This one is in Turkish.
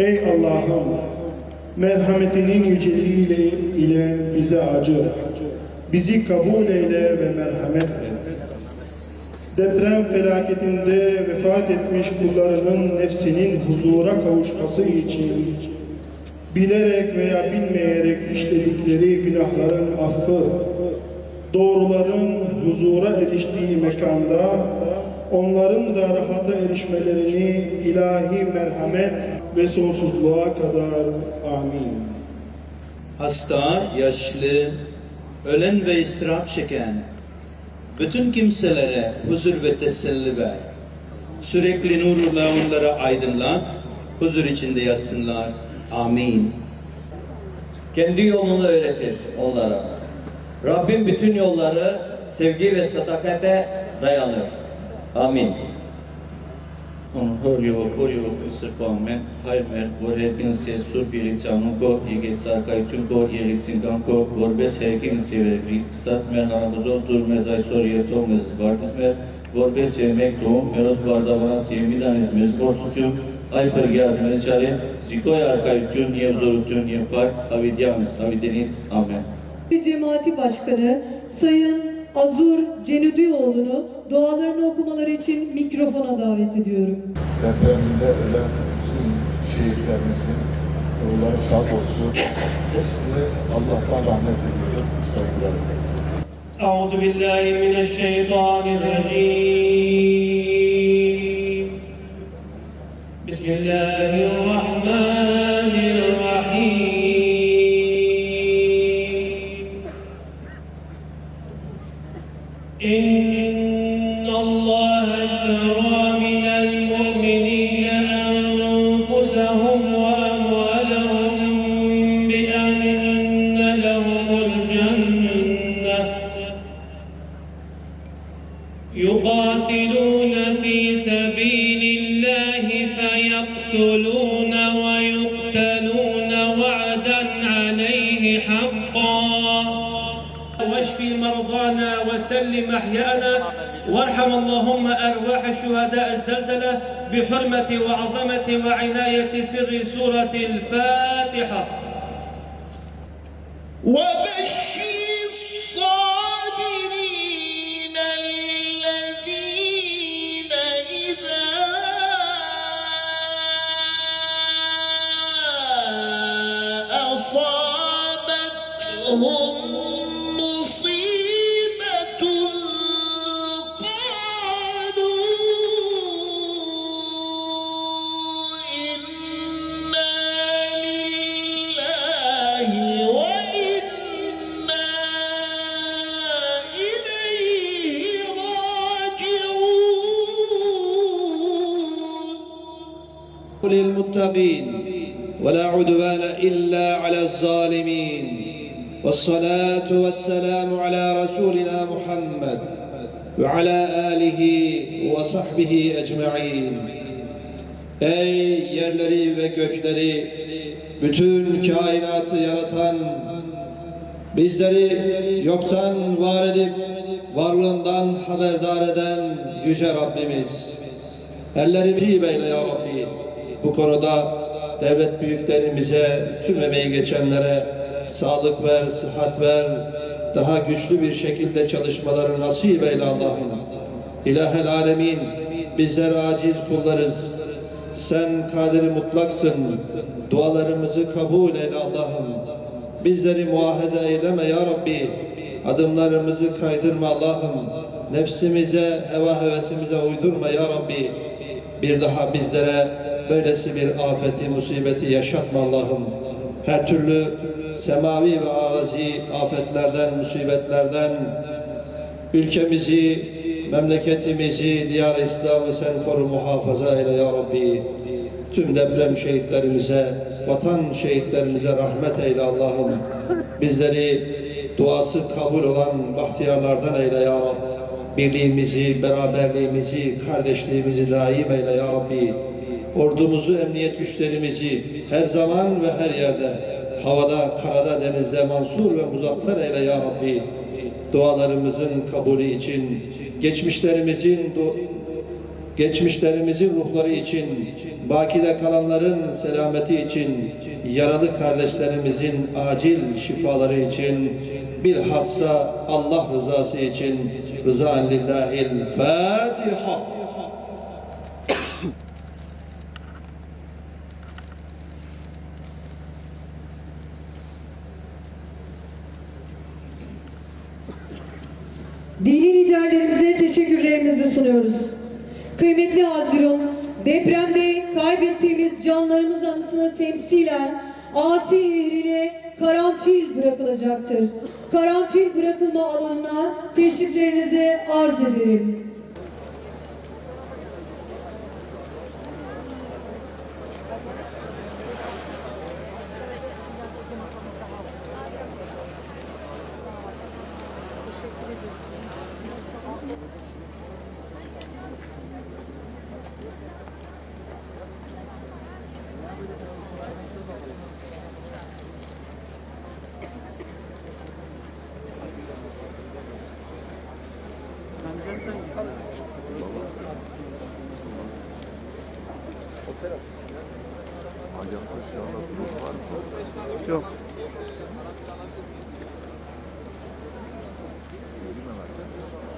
Ey Allah'ım merhametinin yüceliğiyle ile bize acı. Bizi kabul eyle ve merhamet et. Deprem felaketinde vefat etmiş kullarının nefsinin huzura kavuşması için bilerek veya bilmeyerek işledikleri günahların affı, doğruların huzura eriştiği mekanda onların da rahata erişmelerini ilahi merhamet ve sonsuzluğa kadar amin. hasta, yaşlı, ölen ve ıstırap çeken bütün kimselere huzur ve teselli ver. Sürekli nurla onları aydınlat, huzur içinde yatsınlar. Amin. kendi yolunu öğretir onlara. Rabbim bütün yolları sevgi ve sadakate dayanır. Amin. Om Huryo Huryo Usirpame Haymer Vorhetin Se Surpiri Chanunko Yiget Sarkaitunko Yerit Sinkanko Vorbes Hekim Sivevi Sas Mer Haramuzo Tur Mezay Sorye Tomez Vartismer Vorbes Yemek Doğum Meros Vardavana Siyemidaniz Mezborsutum Ay Pergiyaz Mezçare Zikoy Arkaytun Yevzorutun Yepar Havidyamis Havidenitz Amen. Cemaati Başkanı Sayın Azur Cenudioğlu'nu dualarını okumaları için mikrofona davet ediyorum. depreminde ölen bütün şehitlerimizin yolları şad olsun. Hepsine Allah'tan rahmet diliyorum. Saygılar. أعوذ بالله من الشيطان الرجيم بسم الله الرحمن وسلم أحيانا. وارحم اللهم أرواح شهداء الزلزلة بحرمة وعظمة وعناية سر سورة الفاتحة. وبشر الصابرين الذين إذا أصابتهم للمتقين ولا عدوان إلا على الظالمين والصلاة والسلام على رسولنا محمد وعلى آله وصحبه أجمعين Ey yerleri ve gökleri, bütün kainatı yaratan, bizleri yoktan var edip varlığından haberdar eden Yüce Rabbimiz. Ellerimizi beyle ya Rabbi. Bu konuda devlet büyüklerimize, tüm emeği geçenlere sağlık ver, sıhhat ver, daha güçlü bir şekilde çalışmaları nasip eyle Allah'ım. İlahel alemin, bizler aciz kullarız. Sen kaderi mutlaksın. Dualarımızı kabul eyle Allah'ım. Bizleri muahaze eyleme ya Rabbi. Adımlarımızı kaydırma Allah'ım. Nefsimize, heva hevesimize uydurma ya Rabbi. Bir daha bizlere böylesi bir afeti, musibeti yaşatma Allah'ım. Her türlü semavi ve arazi afetlerden, musibetlerden ülkemizi, memleketimizi, diyar İslam'ı sen koru muhafaza eyle ya Rabbi. Tüm deprem şehitlerimize, vatan şehitlerimize rahmet eyle Allah'ım. Bizleri duası kabul olan bahtiyarlardan eyle ya Rabbi. Birliğimizi, beraberliğimizi, kardeşliğimizi daim eyle ya Rabbi. Ordumuzu, emniyet güçlerimizi her zaman ve her yerde, havada, karada, denizde mansur ve muzaffer eyle ya Rabbi. Dualarımızın kabulü için, geçmişlerimizin geçmişlerimizin ruhları için, bakide kalanların selameti için, yaralı kardeşlerimizin acil şifaları için, bilhassa Allah rızası için, rızan lillahil Fatiha. Teşekkürlerimizi sunuyoruz. Kıymetli Hazirun, depremde kaybettiğimiz canlarımız anısını temsilen Asi Nehri'ne karanfil bırakılacaktır. Karanfil bırakılma alanına teşriflerinizi arz ederim. Yeşil